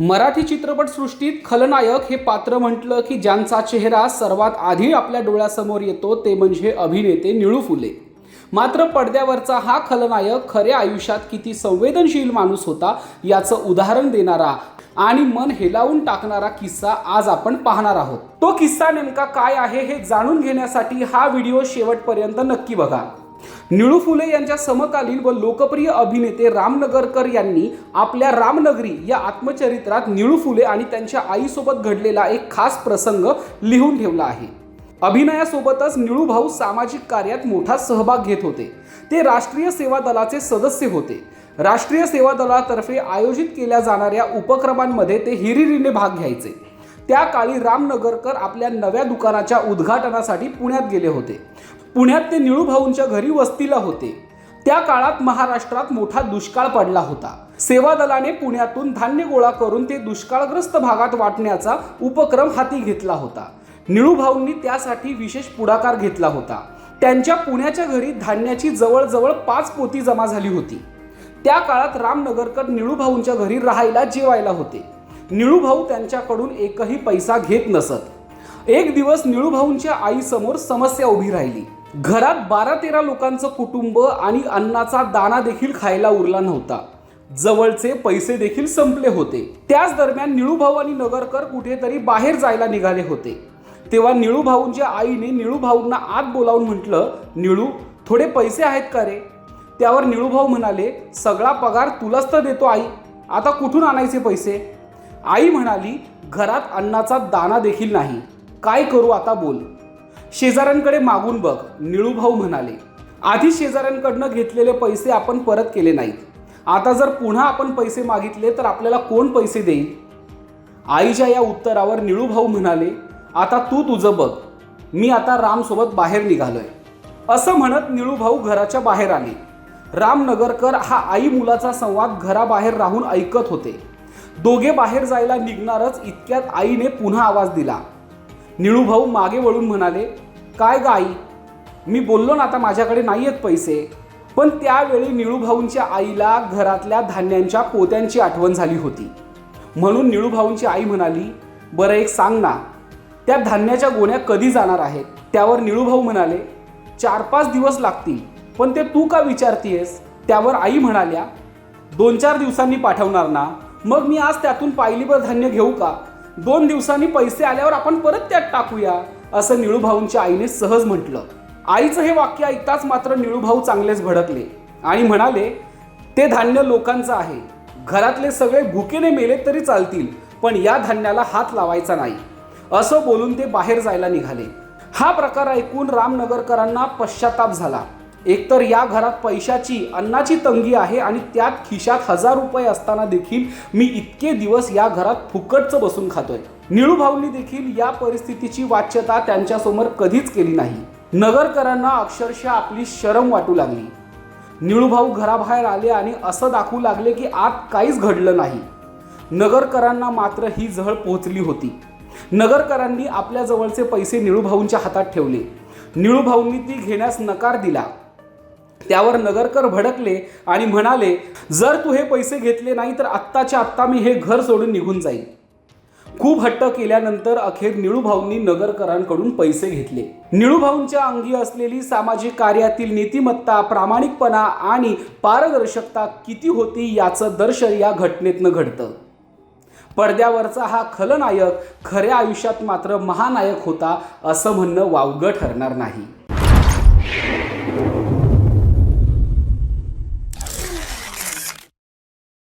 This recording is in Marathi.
मराठी चित्रपटसृष्टीत खलनायक हे पात्र म्हटलं की ज्यांचा चेहरा सर्वात आधी आपल्या डोळ्यासमोर येतो ते म्हणजे अभिनेते निळू फुले. मात्र पडद्यावरचा हा खलनायक खऱ्या आयुष्यात किती संवेदनशील माणूस होता याचं उदाहरण देणारा आणि मन हेलावून टाकणारा किस्सा आज आपण पाहणार आहोत. तो किस्सा नेमका काय आहे हे जाणून घेण्यासाठी हा व्हिडिओ शेवटपर्यंत नक्की बघा. निळू फुले यांच्या समकालीन व लोकप्रिय अभिनेते रामनगरकर यांनी आपल्या रामनगरी या आत्मचरित्रात निळू फुले आणि त्यांच्या आईसोबत घडलेला एक खास प्रसंग लिहून ठेवला आहे. अभिनयासोबतच निळू भाऊ सामाजिक कार्यात मोठा सहभाग घेत होते. ते राष्ट्रीय सेवा दलाचे सदस्य होते. राष्ट्रीय सेवा दलातर्फे आयोजित केल्या जाणाऱ्या उपक्रमांमध्ये ते हिरिरीने भाग घ्यायचे. त्या काळी रामनगरकर आपल्या नव्या दुकानाच्या उद्घाटनासाठी पुण्यात गेले होते. पुण्यात ते निळूभाऊंच्या घरी वस्तीला होते. त्या काळात महाराष्ट्रात मोठा दुष्काळ पडला होता. सेवा दलाने पुण्यातून धान्य गोळा करून ते दुष्काळग्रस्त भागात वाटण्याचा उपक्रम हाती घेतला होता. निळूभाऊंनी त्यासाठी विशेष पुढाकार घेतला होता. त्यांच्या पुण्याच्या घरी धान्याची जवळजवळ पाच पोती जमा झाली होती. त्या काळात रामनगरकर निळूभाऊंच्या घरी राहायला जेवायला होते. निळूभाऊ त्यांच्याकडून एकही पैसा घेत नसत. एक दिवस निळूभाऊंच्या आईसमोर समस्या उभी राहिली. घरात बारा तेरा लोकांचं कुटुंब आणि अन्नाचा दाना देखील खायला उरला नव्हता. जवळचे पैसे देखील संपले होते. त्याच दरम्यान निळूभाऊ आणि नगरकर कुठेतरी बाहेर जायला निघाले होते. तेव्हा निळूभाऊंच्या आईने निळूभाऊंना आत बोलावून म्हटलं निळू थोडे पैसे आहेत का रे? त्यावर निळूभाऊ म्हणाले सगळा पगार तुलाच तर देतो आई. आता कुठून आणायचे पैसे? आई म्हणाली घरात अन्नाचा दाना देखील नाही. काय करू आता बोल. शेजाऱ्यांकडे मागून बघ निळूभाऊ म्हणाले. आधी शेजाऱ्यांकडनं घेतलेले पैसे आपण परत केले नाहीत. आता जर पुन्हा आपण पैसे मागितले तर आपल्याला कोण पैसे देईल? आईच्या या उत्तरावर निळूभाऊ म्हणाले आता तू तुझं बघ. मी आता रामसोबत बाहेर निघालोय. असं म्हणत निळूभाऊ घराच्या बाहेर आले. रामनगरकर हा आई मुलाचा संवाद घराबाहेर राहून ऐकत होते. दोघे बाहेर जायला निघणारच इतक्यात आईने पुन्हा आवाज दिला. निळूभाऊ मागे वळून म्हणाले काय ग आई? मी बोललो ना आता माझ्याकडे नाही आहेत पैसे. पण त्यावेळी निळूभाऊंच्या आईला घरातल्या धान्यांच्या पोत्यांची आठवण झाली होती. म्हणून निळूभाऊंची आई म्हणाली बरं एक सांग ना त्या धान्याच्या गोण्या कधी जाणार आहेत? त्यावर निळूभाऊ म्हणाले चार पाच दिवस लागतील पण ते तू का विचारतीयस? त्यावर आई म्हणाल्या दोन चार दिवसांनी पाठवणार ना मग मी आज त्यातून पायलीभर धान्य घेऊ का? दोन दिवसांनी पैसे आल्यावर आपण परत त्यात टाकूया असं निळूभाऊंच्या आईने सहज म्हटलं. आईचं हे वाक्य ऐकताच मात्र निळूभाऊ चांगलेच भडकले आणि म्हणाले ते धान्य लोकांचं आहे. घरातले सगळे भुकेने मेले तरी चालतील पण या धान्याला हात लावायचा नाही. असं बोलून ते बाहेर जायला निघाले. हा प्रकार ऐकून रामनगरकरांना पश्चाताप झाला. एकतर या घरात पैशाची अन्नाची तंगी आहे आणि त्यात खिशात हजार रुपये असताना देखील मी इतके दिवस या घरात फुकटचं बसून खातोय. निळू भाऊंनी देखील या परिस्थितीची वाच्यता त्यांच्यासमोर कधीच केली नाही. नगरकरांना अक्षरशः आपली शरम वाटू लागली. निळूभाऊ घराबाहेर आले आणि असं दाखवू लागले की आत काहीच घडलं नाही. नगरकरांना मात्र ही झळ पोहोचली होती. नगरकरांनी आपल्या जवळचे पैसे निळूभाऊंच्या हातात ठेवले. निळूभाऊंनी ती घेण्यास नकार दिला. त्यावर नगरकर भडकले आणि म्हणाले जर तू हे पैसे घेतले नाही तर आत्ताच्या आत्ता मी हे घर सोडून निघून जाईल खूप हट्ट केल्यानंतर अखेर निळूभाऊंनी नगरकरांकडून पैसे घेतले. निळूभाऊंच्या अंगी असलेली सामाजिक कार्यातील नीतिमत्ता प्रामाणिकपणा आणि पारदर्शकता किती होती याचं दर्शन या घटनेतनं घडतं. पडद्यावरचा हा खलनायक खऱ्या आयुष्यात मात्र महानायक होता असं म्हणणं वावगं ठरणार नाही.